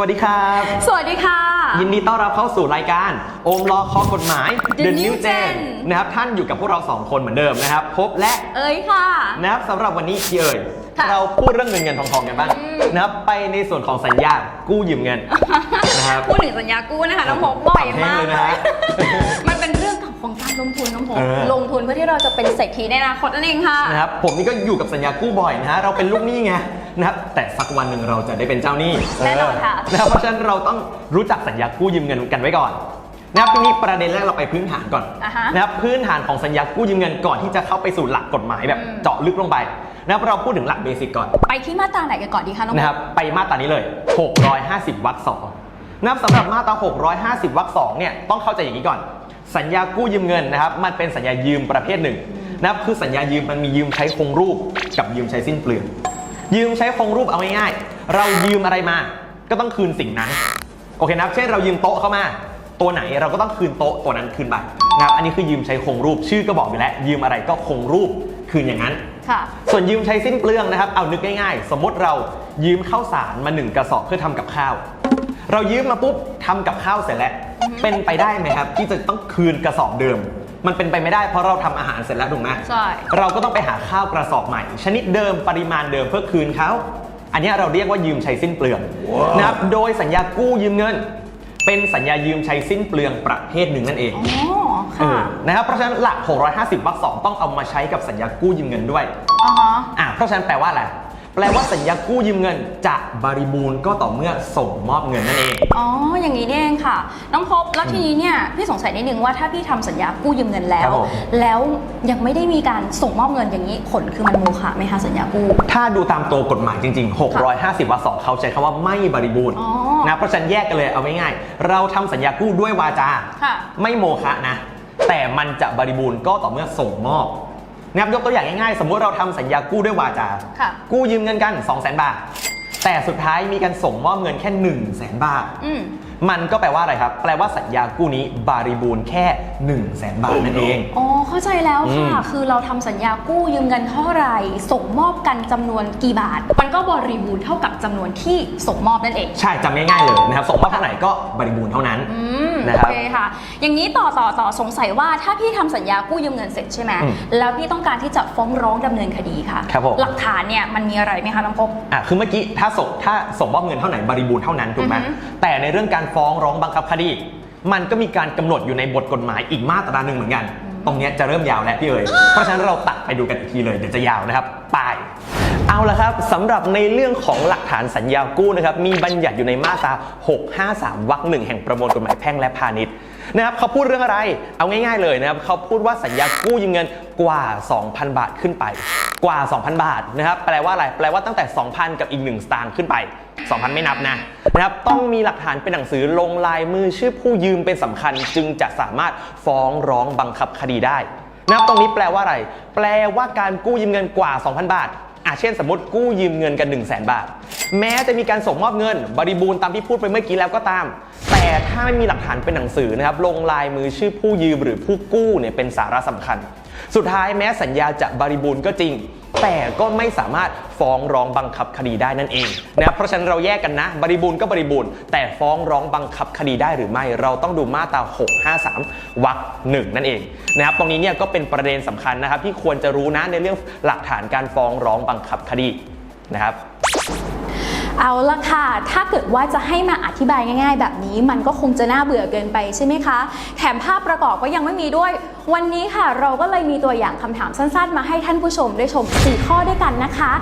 สวัสดีครับ สวัสดีค่ะ ยินดีต้อนรับเข้าสู่รายการโอมรอคอกฎหมาย The New Gen นะครับท่านอยู่กับพวกเราสองคนเหมือนเดิมนะครับ พบและเอ้ยค่ะ นะครับสำหรับวันนี้พี่เอ่ยค่ะเราพูดเรื่องเงินเงินทองทองกันบ้างอืม นะครับไปในส่วนของสัญญากู้ยืมเงิน นะครับพูดถึงสัญญากู้นะคะน้องพบบ่อยมากขำแห้งเลยนะฮะมันเป็นเรื่องของการลงทุนน้องพบเออ ลงทุนเพื่อที่เราจะเป็นเศรษฐีในอนาคตนั่นเองค่ะ นะครับผมนี่ก็อยู่กับสัญญากู้บ่อยนะฮะเราเป็นลูกหนี้ไง นะครับแต่สักวันหนึ่งเราจะได้เป็นเจ้าหนี้แน่นอนค่ะเนะครับเพราะฉะนั้นเราต้องรู้จักสัญญากู้ยืมเงินกันไว้ก่อนนะครับทีนี้ประเด็นแรกเราไปพื้นฐานก่อนอ่าฮะนะครับพื้นฐานของสัญญากู้ยืมเงินก่อนที่จะเข้าไปสู่หลักกฎหมายแบบอืม เจาะลึกลงไปนะครับเราพูดถึงหลักเบสิกก่อน ไปที่มาตราไหนกันก่อนดีคะน้องพนะครับไปมาตรานี้เลย 650 วรรคสองนะครับสำหรับมาตรา 650 วรรคสองเนี่ยต้องเข้าใจอย่างนี้ก่อน สัญญากู้ยืมเงินนะครับ มันเป็นสัญญายืมประเภทหนึ่งนะครับคือสัญญายืมมันมียืมใช้คงรูปกับยืมใช้สิ้นเปลือง ยืมใช้คงรูปเอาง่ายๆ เรายืมอะไรมา ก็ต้องคืนสิ่งนั้น โอเคนะครับ เช่นเรายืมโต๊ะเข้ามา ตัวไหนเราก็ต้องคืนโต๊ะตัวนั้นคืนไปนะครับ อันนี้คือยืมใช้คงรูป ชื่อก็บอกอยู่แล้ว ยืมอะไรก็คงรูปคืนอย่างนั้น ค่ะ ส่วนยืมใช้สิ้นเปลืองนะครับ เอานึกง่ายๆ สมมติเรายืมข้าวสารมาหนึ่งกระสอบเพื่อทำกับข้าว เรายืมมาปุ๊บทำกับข้าวเสร็จแล้ว เป็นไปได้ไหมครับ ที่จะต้องคืนกระสอบเดิม มันเป็นไปไม่ได้เพราะเราทำอาหารเสร็จแล้วถูกไหมใช่ เราก็ต้องไปหาข้าวกระสอบใหม่ ชนิดเดิมปริมาณเดิมเพื่อคืนเขาอันเนี้ยเราเรียกว่ายืมใช้สิ้นเปลืองนะครับโดยสัญญากู้ยืมเงิน เป็นสัญญายืมใช้สิ้นเปลืองประเภทหนึ่งนั่นเอง อ๋อเอค่ะอนะครับเพราะฉะนั้นหลัก 650วรรคสองต้องเอามาใช้กับสัญญากู้ยืมเงินด้วยอ๋อฮะ อะเพราะฉะนั้นแปลว่าอะไร แปลว่าสัญญากู้ยืมเงินจะบริบูรณ์ก็ต่อเมื่อส่งมอบเงินนั่นเอง อ๋อ อย่างนี้นี่เองค่ะ น้องพบแล้วทีนี้เนี่ยพี่สงสัยนิดนึงว่าถ้าพี่ทำสัญญากู้ยืมเงินแล้ครัว บผม แล้วยังไม่ได้มีการส่งมอบเงินอย่างนี้ผลคือมันโมฆะไหมคะสัญญากู้ ถ้าดูตามตัวกฎหมายจริง ๆ 650วรรคสองเขาใช้คำว่าไม่บริบูรณ์อ๋อนะเพราะฉะนั้นแยกกันเลยเอาง่ายๆเราทำสัญญากู้ด้วยวาจา ค่ะ ไม่โมฆะนะ แต่มันจะบริบูรณ์ก็ต่อเมื่อส่งมอบ นะครับยกตัวอย่างง่ายๆ สมมุติเราทำสัญญากู้ด้วยวาจา ค่ะ กู้ยืมเงินกัน 2 0 0 0 0 0 บาท แต่สุดท้ายมีการส่งมอบเงินแค่ 1 0 0 0 0 0 บาท อืม มันก็แปลว่าอะไรครับ แปลว่าสัญญากู้นี้บริบูรณ์แค่ 1 0 0 0 0 0บาทนั่นเอง อ๋อ เข้าใจแล้วค่ะ อืม คือเราทำสัญญากู้ยืมเงินเท่าไหร่ ส่งมอบกันจำนวนกี่บาท มันก็บริบูรณ์เท่ากับจำนวนที่ส่งมอบนั่นเอง ใช่จำง่ายๆเลยนะครับส่งมอบเท่าไหร่ก็บริบูรณ์เท่านั้น อืม นะโอครับเคค่ะ อย่างนี้ต่อต่อต่อสงสัยว่าถ้าพี่ทำสัญญากู้ยืมเงินเสร็จใช่ไหม อืมแล้วพี่ต้องการที่จะฟ้องร้องดำเนินคดีค่ะ ครับผม หลักฐานเนี่ยมันมีอะไรไหมคะน้องพบ อะคือเมื่อกี้ถ้าส่งถ้าส่งมอบเงินเท่าไหร่บริบูรณ์เท่านั้นถูกไหมอือฮึ แต่ในเรื่องการฟ้องร้องบังคับคดี มันก็มีการกำหนดอยู่ในบทกฎหมายอีกมาตราหนึ่งเหมือนกัน ตรงเนี้ยจะเริ่มยาวแล้วพี่เอ๋ยเพราะฉะนั้นเราตัดไปดูกันอีกทีเลยเดี๋ยวจะยาวนะครับไป เอาละครับสำหรับในเรื่องของหลักฐานสัญญากู้นะครับมีบัญญัติอยู่ในมาตรา 653วรรคหนึ่งแห่งประมวลกฎหมายแพ่งและพาณิชย์นะครับเขาพูดเรื่องอะไรเอาง่าย ๆเลยนะครับเขาพูดว่าสัญญากู้ยืมเงินกว่า 2,000 บาทขึ้นไป กว่า 2,000 บาทนะครับแปลว่าอะไรแปลว่าตั้งแต่ 2,000 กับอีก1สตางค์ขึ้นไป 2,000 ไม่นับนะนะครับต้องมีหลักฐานเป็นหนังสือลงลายมือชื่อผู้ยืมเป็นสำคัญ จึงจะสามารถฟ้องร้องบังคับคดีได้นะครับตรงนี้แปลว่าอะไร แปลว่าการกู้ยืมเงินกว่า 2,000 บาท อะเช่นสมมติกู้ยืมเงินกัน 1 0 0 0 0แบาท แม้จะมีการส่งมอบเงิน บริบูรณ์ตามที่พูดไปเมื่อกี้แล้วก็ตาม แต่ถ้าไม่มีหลักฐานเป็นหนังสือนะครับลงลายมือชื่อผู้ยืมหรือผู้กู้เนี่ยเป็นสาระสำคัญ สุดท้ายแม้สัญญาจะบริบูรณ์ก็จริง แต่ก็ไม่สามารถฟ้องร้องบังคับคดีได้นั่นเองนะครับเพราะฉะนั้นเราแยกกันนะ บริบูรณ์ก็บริบูรณ์แต่ฟ้องร้องบังคับคดีได้หรือไม่ เราต้องดูมาตรา 653 วรรคหนึ่งนั่นเองนะครับตรงนี้เนี่ยก็เป็นประเด็นสำคัญนะครับ ที่ควรจะรู้นะในเรื่องหลักฐานการฟ้องร้องบังคับคดีนะครับเอาละค่ะ ถ้าเกิดว่าจะให้มาอธิบายง่าย ๆ แบบนี้มันก็คงจะน่าเบื่อเกินไปใช่ไหมคะ แถมภาพประกอบก็ยังไม่มีด้วย วันนี้ค่ะเราก็เลยมีตัวอย่างคำถามสั้น ๆ มาให้ท่านผู้ชมได้ชม 4 ข้อด้วยกันนะคะ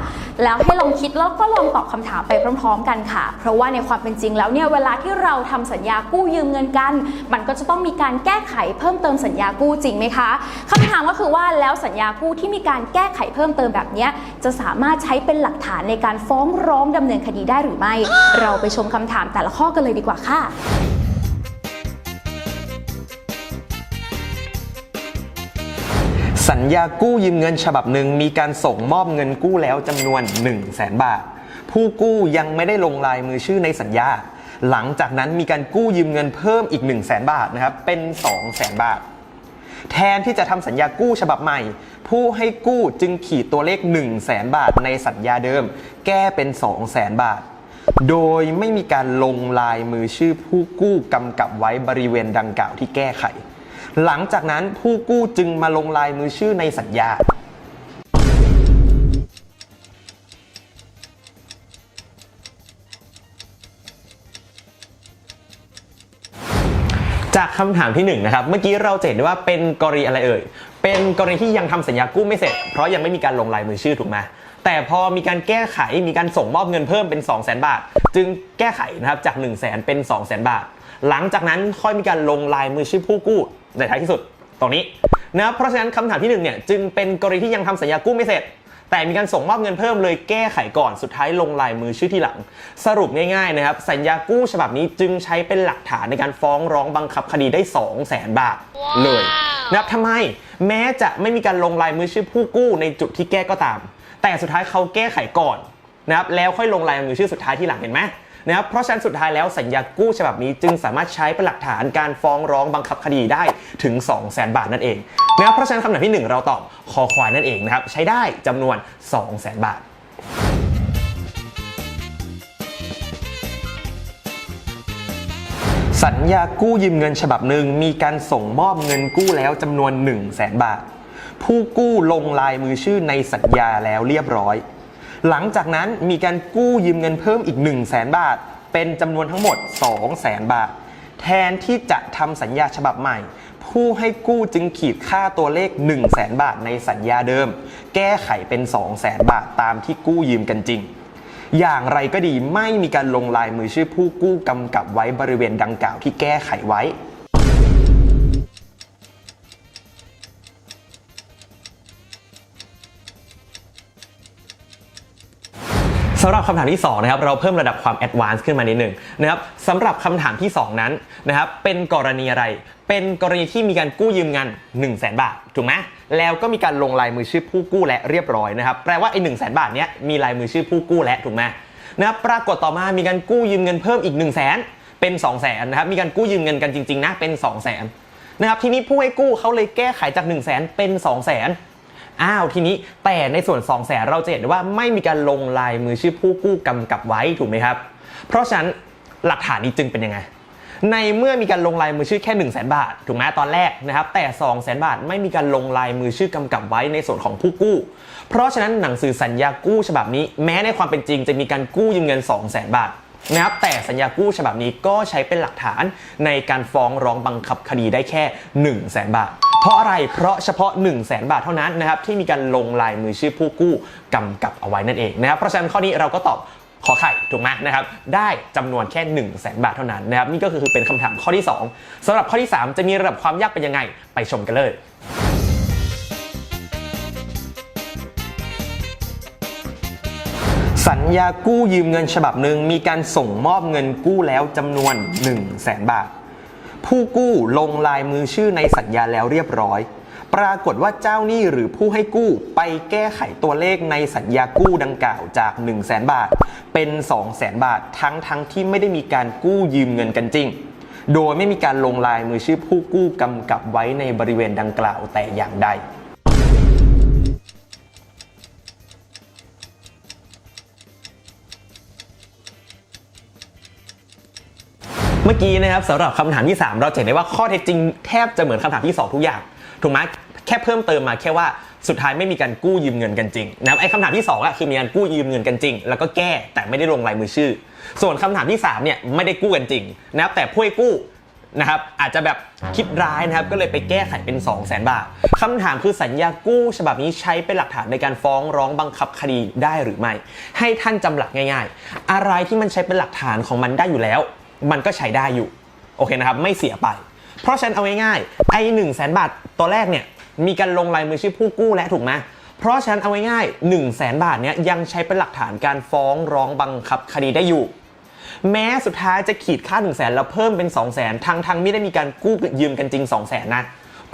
แล้วให้ลองคิดแล้วก็ลองตอบคำถามไปพร้อม ๆ กันค่ะ เพราะว่าในความเป็นจริงแล้วเนี่ยเวลาที่เราทำสัญญากู้ยืมเงินกัน มันก็จะต้องมีการแก้ไขเพิ่มเติมสัญญากู้จริงไหมคะคำถามก็คือว่าแล้วสัญญากู้ที่มีการแก้ไขเพิ่มเติมแบบนี้จะสามารถใช้เป็นหลักฐานในการฟ้องร้องดำเนินคดีได้หรือไม่ เราไปชมคำถามแต่ละข้อกันเลยดีกว่าค่ะ สัญญากู้ยืมเงินฉบับหนึ่งมีการส่งมอบเงินกู้แล้วจำนวน 1 0 0 0 0แสนบาท ผู้กู้ยังไม่ได้ลงลายมือชื่อในสัญญา หลังจากนั้นมีการกู้ยืมเงินเพิ่มอีก 1 0 0 0 0แสนบาทนะครับเป็น2 0 0แสนบาท แทนที่จะทำสัญญากู้ฉบับใหม่ ผู้ให้กู้จึงขีดตัวเลข 1 0 0 0 0แสนบาทในสัญญาเดิม แก้เป็น 2 0 0แสนบาท โดยไม่มีการลงลายมือชื่อผู้กู้กำกับไว้บริเวณดังกล่าวที่แก้ไข หลังจากนั้นผู้กู้จึงมาลงลายมือชื่อในสัญญา จากคำถามที่หนึ่งนะครับ เมื่อกี้เราเห็นได้ว่าเป็นกรณีอะไรเอ่ย เป็นกรณีที่ยังทำสัญญากู้ไม่เสร็จ เพราะยังไม่มีการลงลายมือชื่อถูกไหมแต่พอมีการแก้ไขมีการส่งมอบเงินเพิ่มเป็น 2 0 0 0 0 0 บาท จึงแก้ไขนะครับจาก 1 0 0 0 0แเป็น 2 0 0 0 0 0 บาท หลังจากนั้นค่อยมีการลงลายมือชื่อผู้กู้ ในท้ายที่สุดตรงนี้นะครับเพราะฉะนั้นคำถามที่หนึ่งเนี่ยจึงเป็นกรณีที่ยังทำสัญญากู้ไม่เสร็จ แต่มีการส่งมอบเงินเพิ่มเลยแก้ไขก่อนสุดท้ายลงลายมือชื่อที่หลัง สรุปง่ายๆนะครับสัญญากู้ฉบับนี้จึงใช้เป็นหลักฐานในการฟ้องร้องบังคับคดีได้ 2 0 0 0 0 0บาทเลยนะครับทำไมแม้จะไม่มีการลงลายมือชื่อผู้กู้ในจุดที่แก้ก็ตาม แต่สุดท้ายเขาแก้ไขก่อนนะครับแล้วค่อยลงลายมือชื่อสุดท้ายที่หลังเห็นไหม นะครับเพราะฉะนั้นสุดท้ายแล้วสัญญากู้ฉบับนี้จึงสามารถใช้เป็นหลักฐานการฟ้องร้องบังคับคดีได้ถึง 2 0 0 0 0 0 บาทนั่นเองนะครับเพราะฉะนั้นคำถามที่ 1 เราตอบคอควายนั่นเองนะครับใช้ได้จำนวน 2 0 0 0 0 0 บาทสัญญากู้ยืมเงินฉบับหนึ่งมีการส่งมอบเงินกู้แล้วจำนวน 1 0 0 0 0แบาท ผู้กู้ลงลายมือชื่อในสัญญาแล้วเรียบร้อย หลังจากนั้นมีการกู้ยืมเงินเพิ่มอีก 1 0 0 0 0แบาท เป็นจำนวนทั้งหมด 2 0 0 0 0 0บาท แทนที่จะทำสัญญาฉบับใหม่ ผู้ให้กู้จึงขีดค่าตัวเลข 1 0 0 0 0แบาทในสัญญาเดิม แก้ไขเป็น 2 0 0 0 0 0บาทตามที่กู้ยืมกันจริง อย่างไรก็ดีไม่มีการลงลายมือชื่อผู้กู้กำกับไว้บริเวณดังกล่าวที่แก้ไขไว้ำหรับคำถามที่2นะครับเราเพิ่มระดับความแอดวานซ์ขึ้นมานิดหนึ่งนะครับสำหรับคำถามที่ 2 นั้นนะครับเป็นกรณีอะไร เป็นกรณีที่มีการกู้ยืมเงิน1 0 0 0 0แบาทถูกไหมแล้วก็มีการลงลายมือชื่อผู้กู้และเรียบร้อยนะครับแปลว่าไอ้หนึ่งแสนบาทเนี้ยมีลายมือชื่อผู้กู้และถูกไหมนะครับปรากฏต่อมามีการกู้ยืมเงินเพิ่มอีก1 0 0 0 0แสนเป็น 2 0 0แสนนะครับมีการกู้ยืมเงินกันจริงๆนะเป็น 2 0 0แสนนะครับทีนี้ผู้ให้กู้เขาเลยแก้ไขจาก 1 0 0 0 0แสนเป็น 2 0 0แสน อ้าวทีนี้แต่ในส่วน2 0 0แสนเราจะเห็นว่าไม่มีการลงลายมือชื่อผู้กู้กำกับไว้ถูกไหมครับ เพราะฉะนั้นหลักฐานนี้จึงเป็นยังไง ในเมื่อมีการลงลายมือชื่อแค่1 0 0 0 0แบาทถูกไหมตอนแรกนะครับแต่2 0 0 0 0 0บาทไม่มีการลงลายมือชื่อกำกับไว้ในส่วนของผู้กู้ เพราะฉะนั้นหนังสือสัญญากู้ฉบับนี้ แม้ในความเป็นจริงจะมีการกู้ยืมเงิน 2 0 0 0 0 0บาทนะครับแต่สัญญากู้ฉบับนี้ก็ใช้เป็นหลักฐานในการฟ้องร้องบังคับคดีได้แค่ 1 0 0 0 0แบาท ราะอะไร เพราะเฉพาะ 1 0 0 0 0แบาทเท่านั้นนะครับที่มีการลงลายมือชื่อผู้กู้กำกับเอาไว้นั่นเองนะครับเพราะฉะนั้นข้อนี้เราก็ตอบขอไข่ถูกไหมนะครับได้จำนวนแค่ 1 0 0 0 0แบาทเท่านั้นนะครับนี่ก็คือเป็นคำถามข้อที่ 2สำหรับข้อที่ 3 จะมีระดับความยากเป็นยังไง ไปชมกันเลยสัญญากู้ยืมเงินฉบับหนึ่งมีการส่งมอบเงินกู้แล้วจำนวน 1 0 0 0 0แสนบาท ผู้กู้ลงลายมือชื่อในสัญญาแล้วเรียบร้อย ปรากฏว่าเจ้าหนี้หรือผู้ให้กู้ไปแก้ไขตัวเลขในสัญญากู้ดังกล่าวจาก 1 0 0 0 0แสนบาท เป็น 2 0 0แสนบาททั้งทั้งที่ไม่ได้มีการกู้ยืมเงินกันจริง โดยไม่มีการลงลายมือชื่อผู้กู้กำกับไว้ในบริเวณดังกล่าวแต่อย่างใด เมื่อกี้นะครับสำหรับคำถามที่ 3 เราเห็นได้ว่าข้อเท็จจริงแทบจะเหมือนคำถามที่ 2 ทุกอย่าง ถูกไหมแค่เพิ่มเติมมาแค่ว่าสุดท้ายไม่มีการกู้ยืมเงินกันจริงนะครับไอ้คำถามที่2อะคือมีการกู้ยืมเงินกันจริง แล้วก็แก้แต่ไม่ได้ลงลายมือชื่อ ส่วนคำถามที่3เนี่ยไม่ได้กู้กันจริงนะครับแต่ผู้ให้กู้นะครับอาจจะแบบคิดร้ายนะครับก็เลยไปแก้ไขเป็น2 0 0 0 0 0 บาทคำถามคือสัญญากู้ฉบับนี้ใช้เป็นหลักฐานในการฟ้องร้องบังคับคดีได้หรือไม่ ให้ท่านจำหลักง่าย ๆ อะไรที่มันใช้เป็นหลักฐานของมันได้อยู่แล้ว มันก็ใช้ได้อยู่โอเคนะครับไม่เสียไป เพราะฉะนั้นเอาง่ายๆไอ้หนึ่งแสนบาทตัวแรกเนี่ยมีการลงลายมือชื่อผู้กู้และถูกไหมเพราะฉะนั้นเอาง่ายๆหนึ่งแสนบาทเนี่ยยังใช้เป็นหลักฐานการฟ้องร้องบังคับคดีได้อยู่ แม้สุดท้ายจะขีดค่า1 0 0 0 0แสนแล้วเพิ่มเป็น 2 0 0แสนทางทางไม่ได้มีการกู้ยืมกันจริง 2 0 0แสนนะ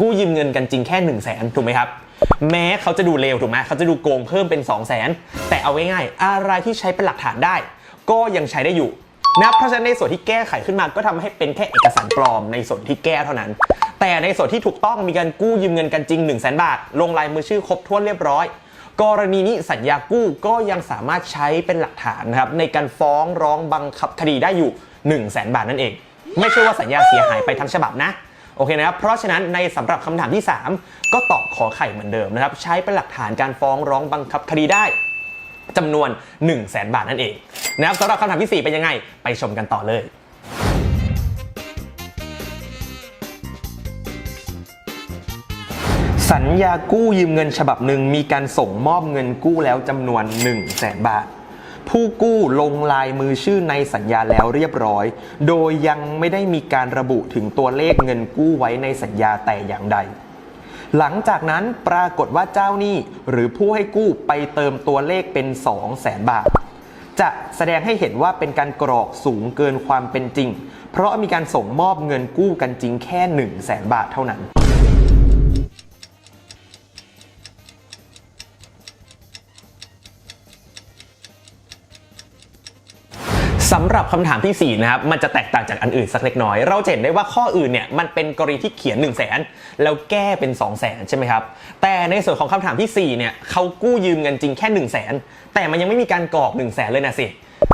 กู้ยืมเงินกันจริงแค่1 0 0 0 0แสนถูกไหมครับแม้เขาจะดูเลวถูกไหมเขาจะดูโกงเพิ่มเป็น 2 0 0แสนแต่เอาง่ายๆอะไรที่ใช้เป็นหลักฐานได้ ก็ยังใช้ได้อยู่ นะเพราะฉะนั้นในส่วนที่แก้ไขขึ้นมาก็ทำให้เป็นแค่เอกสารปลอมในส่วนที่แก้เท่านั้น แต่ในส่วนที่ถูกต้องมีการกู้ยืมเงินกันจริง 1 0 0 0 0แบาท ลงลายมือชื่อครบถ้วนเรียบร้อย กรณีนี้สัญญากู้ก็ยังสามารถใช้เป็นหลักฐานนะครับในการฟ้องร้องบังคับคดีได้อยู่ 1 0 0 0 0แบาทนั่นเอง ไม่ใช่ว่าสัญญาเสียหายไปทั้งฉบับนะโอเคนะครับ เพราะฉะนั้นในสำหรับคำถามที่ 3 ก็ตอบขอไข่เหมือนเดิมนะครับ ใช้เป็นหลักฐานการฟ้องร้องบังคับคดีได้ จำนวน 1 0 0 0 0แบาทนั่นเองนะครับสำหรับคำถามที่ 4 เป็นยังไง ไปชมกันต่อเลยสัญญากู้ยืมเงินฉบับหนึ่งมีการส่งมอบเงินกู้แล้วจำนวน 1 0 0 0 0แสนบาท ผู้กู้ลงลายมือชื่อในสัญญาแล้วเรียบร้อย โดยยังไม่ได้มีการระบุถึงตัวเลขเงินกู้ไว้ในสัญญาแต่อย่างใด หลังจากนั้นปรากฏว่าเจ้าหนี้หรือผู้ให้กู้ไปเติมตัวเลขเป็น 2 0 0แสนบาท จะแสดงให้เห็นว่าเป็นการกรอกสูงเกินความเป็นจริง เพราะมีการส่งมอบเงินกู้กันจริงแค่ 1 0 0 0 0แสนบาทเท่านั้น สำหรับคำถามทีสี่ 4 นะครับ มันจะแตกต่างจากอันอื่นสักเล็กน้อย เราเห็นได้ว่าข้ออื่นเนี่ยมันเป็นกรณีที่เขียน 1 0 0 0 0แสนแล้วแก้เป็น 2 0 0แสนใช่ไหมครับ แต่ในส่วนของคำถามทีสี่ 4 เนี่ยเขากู้ยืมเงินจริงแค่ 1 0 0 0 0แสนแต่มันยังไม่มีการกรอก 1 0 0 0 0แสนเลยนะสิ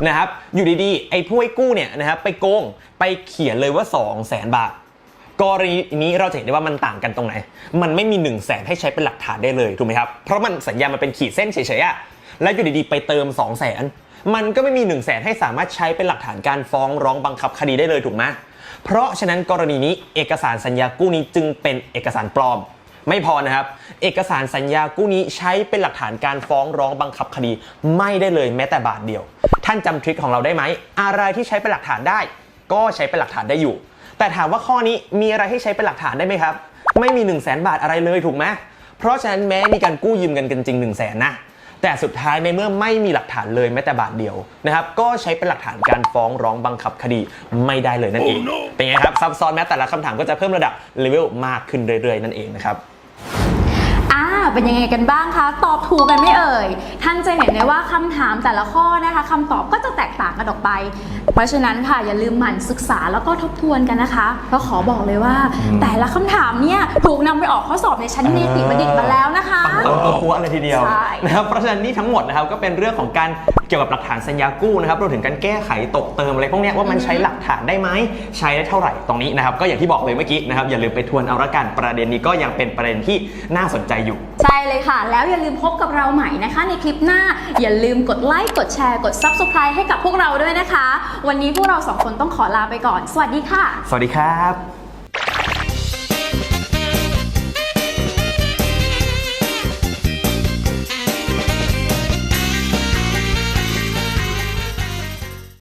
นะครับอยู่ดีๆ ไอ้ผู้ให้กู้เนี่ยนะครับไปโกงไปเขียนเลยว่า 2 0 0แสนบาทกรณีนี้เราจะเห็นได้ว่ามันต่างกันตรงไหน มันไม่มี1นึ่งแสนให้ใช้เป็นหลักฐานได้เลยถูกไหมครับ เพราะมันสัญญามันเป็นขีดเส้นเฉยๆอะแล้วอยู่ดีๆไปเติม 2 0 0แสน มันก็ไม่มี1นึ่งแสนให้สามารถใช้เป็นหลักฐานการฟ้องร้องบังคับคดีได้เลยถูกไหมเพราะฉะนั้นกรณีนี้เอกสารสัญญากู้นี้จึงเป็นเอกสารปลอม ไม่พอนะครับ เอกสารสัญญากู้นี้ใช้เป็นหลักฐานการฟ้องร้องบังคับคดี ไม่ได้เลยแม้แต่บาทเดียว ท่านจำทริคของเราได้ไหมอะไรที่ใช้เป็นหลักฐานได้ ก็ใช้เป็นหลักฐานได้อยู่ แต่ถามว่าข้อนี้มีอะไรให้ใช้เป็นหลักฐานได้ไหมครับ ไม่มี 1 0 0 0 0แสนบาทอะไรเลยถูกไหมเพราะฉะนั้นแม้มีการกู้ยืมเงินกันจริง 1 0 0 0 0แสนนะ แต่สุดท้ายในเมื่อไม่มีหลักฐานเลยแม้แต่บาทเดียวนะครับก็ใช้เป็นหลักฐานการฟ้องร้องบังคับคดีไม่ได้เลยนั่นเอง เป็นไงครับซับซ้อนแม้แต่ละคำถามก็จะเพิ่มระดับเลเวลมากขึ้นเรื่อยๆ นั่นเองนะครับ อ่า เป็นยังไงกันบ้างคะ ตอบถูกกันไหม่เอ่ยท่าน จะเห็นได้ว่าคำถามแต่ละข้อนะคะคำตอบก็จะแตกต่างกันออกไป เพราะฉะนั้นค่ะอย่าลืมหมั่นศึกษาแล้วก็ทบทวนกันนะคะเพราะขอบอกเลยว่า แต่ละคำถามเนี่ยถูกนำไปออกข้อสอบในชั้นนิติบัณฑิตมาแล้วนะคะปังตัวปัวอะไรทีเดียวใช่นะครับเพราะฉะนั้นนี่ทั้งหมดนะครับก็เป็นเรื่องของการเกี่ยวกับหลักฐานสัญญากู้นะครับรวมถึงการแก้ไขตกเติมอะไรพวกเนี้ยว่ามันใช้หลักฐานได้ไหมใช้ได้เท่าไหร่ตรงนี้นะครับก็อย่างที่บอกเลยเมื่อกี้นะครับอย่าลืมไปทวนเอาละกันประเด็นนี้ก็ยังเป็นประเด็นที่น่าสนใจอยู่ ใช่เลยค่ะ แล้วอย่าลืมพบกับเราใหม่นะคะ ในคลิปหน้า อย่าลืมกดไลค์กดแชร์กด Subscribe ให้กับพวกเราด้วยนะคะ วันนี้พวกเราสองคนต้องขอลาไปก่อน สวัสดีค่ะ สวัสดีครับ